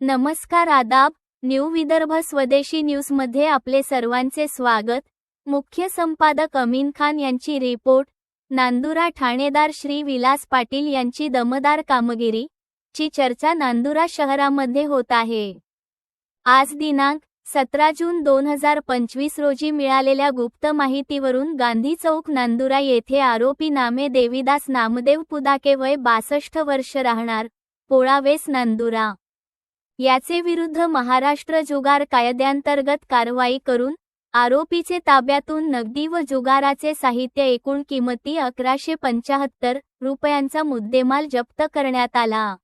नमस्कार आदाब न्यू विदर्भ स्वदेशी न्यूजमध्ये आपले सर्वांचे स्वागत. मुख्य संपादक अमीन खान यांची रिपोर्ट. नांदुरा ठाणेदार श्री विलास पाटील यांची दमदार कामगिरी. ची चर्चा नांदुरा शहरामध्ये होत आहे. आज दिनांक सतरा जून दोन हजार पंचवीस रोजी मिळालेल्या गुप्त माहितीवरून गांधी चौक नांदुरा येथे आरोपी नामे देवीदास नामदेव पुदाके वय बासष्ट वर्ष राहणार पोळावेस नांदुरा. याचे विरुद्ध महाराष्ट्र जुगार कायद्यांतर्गत कारवाई करून आरोपीचे ताब्यातून नगदी व जुगाराचे साहित्य एकूण किमती अकराशे पंचाहत्तर रुपयांचा मुद्देमाल जप्त करण्यात आला.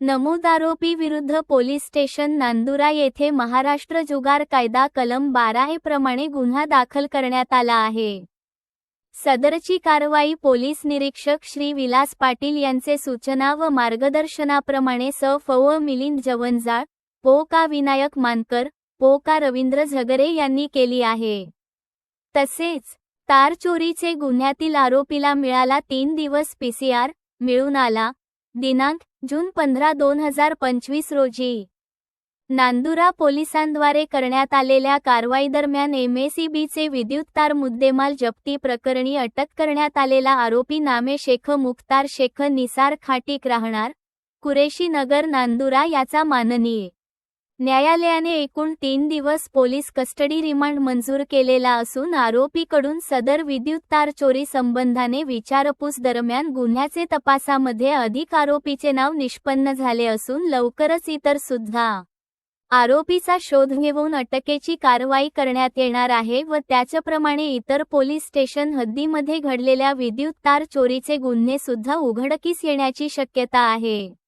नमूद आरोपी विरुद्ध पोलीस स्टेशन नांदुरा येथे महाराष्ट्र जुगार कायदा कलम बारा हे प्रमाणे गुन्हा दाखल करण्यात आला आहे. सदरची कारवाई पोलीस निरीक्षक श्री विलास पाटील यांचे सूचना व मार्गदर्शनाप्रमाणे स फव मिलिंद जवंजाळ पो का विनायक मानकर पो का रवींद्र झगरे यांनी केली आहे. तसेच तार चोरीचे गुन्ह्यातील आरोपीला मिळाला तीन दिवस पीसीआर मिळून आला दिनांक जून पंधरा दोन हजार पंचवीस रोजी. नांदुरा पोलिसांद्वारे करण्यात आलेल्या कारवाईदरम्यान एमएसीबीचे विद्युत तार मुद्देमाल जप्ती प्रकरणी अटक करण्यात आलेला आरोपी नामे शेख मुख्तार शेख निसार खाटीक राहणार कुरेशी नगर नांदुरा याचा माननीय. न्यायालयाने एकूण तीन दिवस पोलीस कस्टडी रिमांड मंजूर केलेला असून आरोपीकडून सदर विद्युत तार चोरी संबंधाने विचारपूस दरम्यान गुन्ह्याचे तपासामध्ये अधिक आरोपीचे नाव निष्पन्न झाले असून लवकरच इतर सुद्धा आरोपीचा शोध घेऊन अटकेची कारवाई करण्यात येणार आहे व त्याच्याप्रमाणे इतर पोलीस स्टेशन हद्दीमध्ये घडलेल्या विद्युत तार चोरीचे गुन्हे सुद्धा उघडकीस येण्याची शक्यता आहे.